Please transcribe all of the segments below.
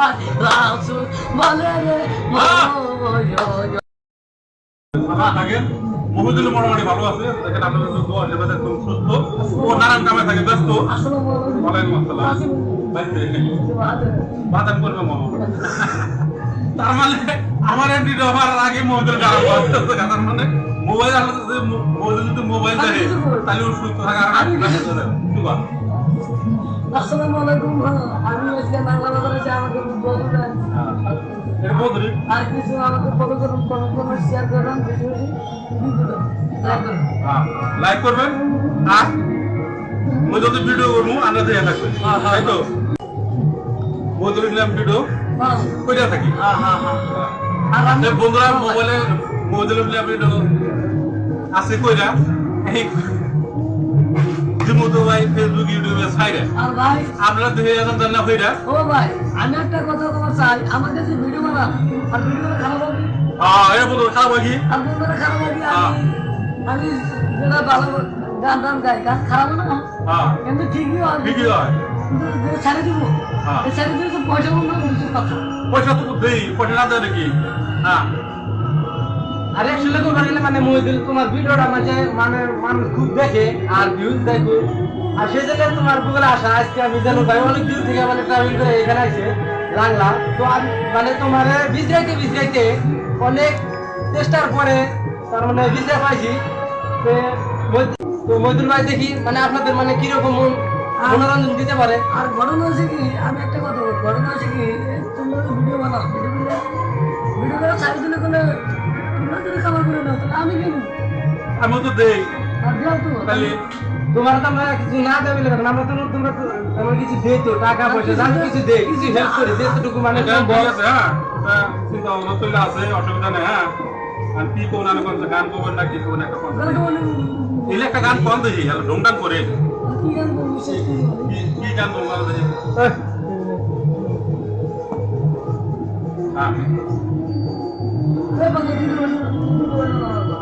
আমার রাসুল বলে রে থাকেন মহিদুল মোটামুটি ভালো আছে দেখেন আপনাদের সুস্থ আশীর্বাদ একদম সুস্থ ও নানান কামে থাকে ব্যস্ত মানে আগে মহিদুল খারাপ হচ্ছে তার মানে মোবাইল যদি মহিদুল যদি মোবাইল দেখে তাহলে সুস্থ থাকার আসসালামু আলাইকুম আমি আজকে বাংলা বাজারে যে আমাকে বলবেন আর কিছু আমাকে ফলো করুন কমেন্ট করুন শেয়ার করুন বেশি বেশি। লাইক করবেন। আর ওই যদি ভিডিও করব আমরা দেখে থাকবে। তাই তো? বদরি নিলাম ভিডিও হ্যাঁ। কইরা থাকি। হ্যাঁ হ্যাঁ বন্ধুরা মোবাইলে মোবাইলে ভিডিও আছে কইরা। এই জিমুতো ভাই ফেসবুক ইউটিউবে ছাইরা আর ভাই আপনারা দেখে এখন জান না হইরা। ও ভাই আমি একটা কথা তোমার চাই আমার কাছে ভিডিও বানান। আর ভিডিও খারাপ হবে? হ্যাঁ এটা বন্ধু খারাপ হয় আর বন্ধুরা খারাপ হবে আমি আমি যেটা ভালো গান টান গাই গান খারাপ না? হ্যাঁ কিন্তু ঠিকই হয়। ঠিকই হয়। কিন্তু যে ছেড়ে দিব। হ্যাঁ। এই ছেড়ে দিলে তো পয়সা বন্ধ পয়সা তো দেই পয়সা না দেয় নাকি? হ্যাঁ আরে আসলে তো মানে মহিদুল তোমার ভিডিওটা মাঝে মানে মানুষ খুব দেখে আর ভিউজ দেখো। আর সেই জন্য তোমার গুগলে আসা আজকে আমি ভাই অনেক দূর থেকে মানে ট্রাভেল করে এখানে আসে লাংলা তো আমি মানে তোমার বিজরাইতে বিজরাইতে অনেক চেষ্টার পরে তার মানে বিজরা পাইছি। তো তো ভাই দেখি মানে আপনাদের মানে কীরকম মনোরঞ্জন দিতে পারে? আর ঘটনা হচ্ছে কি আমি একটা কথা বলব। ঘটনা হচ্ছে কি এই তোমরা ভিডিও বানাও ভিডিও ভিডিও গুলো ছাড়ি দিলে কোনো তোমরা যদি খাবার করে নাও তাহলে আমি কেন আমি তো দেই। আর দিও তো। তাহলে তোমার তো আমরা কিছু না দেবে লাগবে আমরা তো তোমরা তো আমরা কিছু দেই তো টাকা পয়সা যা কিছু দেই কিছু হেল্প করি যেটুকু মানে এটা সম্ভব ঠিক আছে হ্যাঁ তা চিন্তা ভাবনা চলে আছে অসুবিধা নেই হ্যাঁ। আর কি কোন আনে কোন গান করবেন না কি করবেন একটা কোন গান তো বলি, এলে একটা গান কোন দেখি আর ঢোংটান করে। কি গান করব শেষ করে বলি। কি গান তোমার আহ, হ্যাঁ।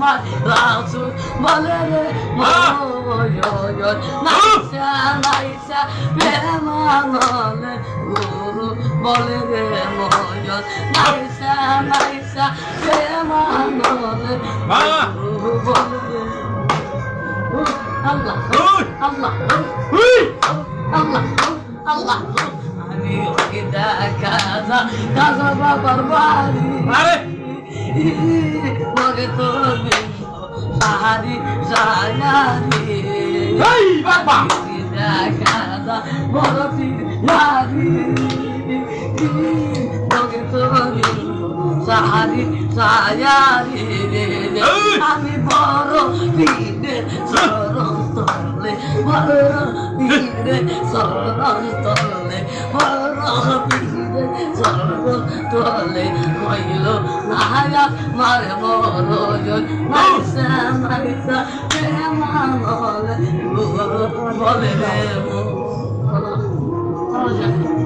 maribatu balere moyoyor Naysa naysa vemanale uru bolere moyor Naysa naysa vemanale uru bolere Allah Allah Allah Allah Ali o gida kaza kaza babar bari দেখা যা কাজা বাবার বাড়ি আরে মগে তো সাহারি সায়ারি এই বাবা দেখা বড় নারী মগে তো সাহারি সায়ারি আমি বড় পীরে চরণ তলে বড় চরণ তলে বড় পীরে Tole moilo naya mare moro yo Maisa maisa prema mole Bole bole